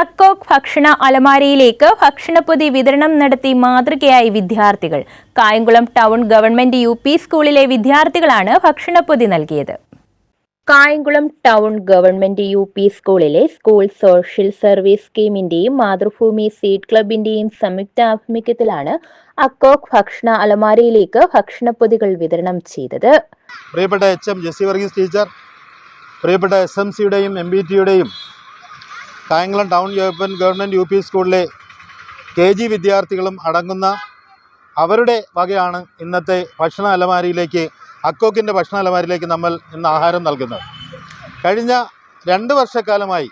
അക്കോക്ക് ഭക്ഷണ അലമാരയിലേക്ക് ഭക്ഷണപ്പൊതി വിതരണം നടത്തി മാതൃകയായി വിദ്യാർത്ഥികൾ. Kayamkulam town government U P സ്കൂളിലെ വിദ്യാർത്ഥികളാണ് ഭക്ഷണപ്പൊതി നൽകിയത്. Kayamkulam town government U P സ്കൂളിലെ സ്കൂൾ സോഷ്യൽ സർവീസ് സ്കീമിന്റെയും മാതൃഭൂമി സീഡ് ക്ലബിന്റെയും സംയുക്താഭിമുഖ്യത്തിലാണ് അക്കോക് ഭക്ഷണ അലമാരയിലേക്ക് ഭക്ഷണപ്പൊതികൾ വിതരണം ചെയ്തത്. പ്രിയപ്പെട്ട H M Jessy Varghese teacher പ്രിയപ്പെട്ട എസ് എം സിയുടെയും M B ടിയുടെയും Kayamkulam town government U P സ്കൂളിലെ കെ ജി വിദ്യാർത്ഥികളും അടങ്ങുന്ന അവരുടെ വകയാണ് ഇന്നത്തെ ഭക്ഷണ അലമാരിയിലേക്ക് അക്കോക്കിന്റെ ഭക്ഷണ അലമാരിയിലേക്ക് നമ്മൾ ഇന്ന് ആഹാരം നൽകുന്നത്. കഴിഞ്ഞ രണ്ട് വർഷക്കാലമായി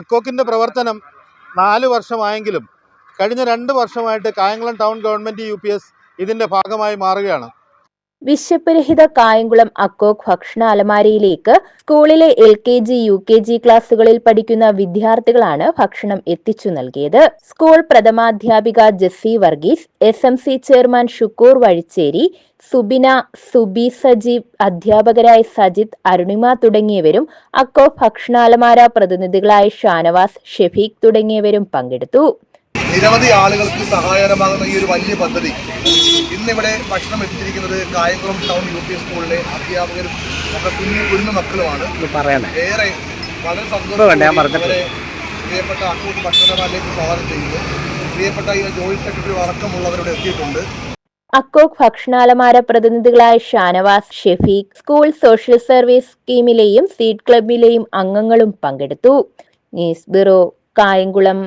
അക്കോക്കിന്റെ പ്രവർത്തനം നാല് വർഷമായെങ്കിലും കഴിഞ്ഞ രണ്ട് വർഷമായിട്ട് കായംകുളം ടൗൺ ഗവൺമെന്റ് യു ഇതിന്റെ ഭാഗമായി മാറുകയാണ്. വിശപ്പുരഹിത കായംകുളം അക്കോക് ഭക്ഷണ അലമാരയിലേക്ക് സ്കൂളിലെ L K G U K G ക്ലാസ്സുകളിൽ പഠിക്കുന്ന വിദ്യാർത്ഥികളാണ് ഭക്ഷണം എത്തിച്ചു നൽകിയത്. School പ്രഥമാധ്യാപിക Jessy Varghese S M C chairman Shukkur Vazhicheri Subina Subi Sajeev അധ്യാപകരായ സജിത് അരുണിമ തുടങ്ങിയവരും അക്കോ ഭക്ഷണാലമാര പ്രതിനിധികളായ ഷാനവാസ് ഷെഫീഖ് തുടങ്ങിയവരും പങ്കെടുത്തു. നിരവധി ആളുകൾക്ക് സഹായകരമാകുന്ന ഈ ഒരു വലിയ പദ്ധതി. ഇന്നിവിടെ ഭക്ഷണം എത്തിച്ചിരിക്കുന്നത് കായംകുളം ടൗൺ യു പി സ്കൂളിലെ അധ്യാപകരും നമ്മുടെ കുഞ്ഞു കുഞ്ഞു മക്കളുമാണ്. ഏറെ വളരെ സന്തോഷം. അവരെ പ്രിയപ്പെട്ട അക്കൂട്ട് ഭക്ഷണമാരിലേക്ക് സ്വാഗതം ചെയ്യുന്നു. പ്രിയപ്പെട്ട ഈ ജോയിന്റ് സെക്രട്ടറി അടക്കമുള്ളവരോട് എത്തിയിട്ടുണ്ട്. അക്കോക് ഭക്ഷണാലമാര പ്രതിനിധികളായ Shanavas Shefeek school social service സ്കീമിലെയും seed ക്ലബിലെയും അംഗങ്ങളും പങ്കെടുത്തു. News bureau Kayamkulam.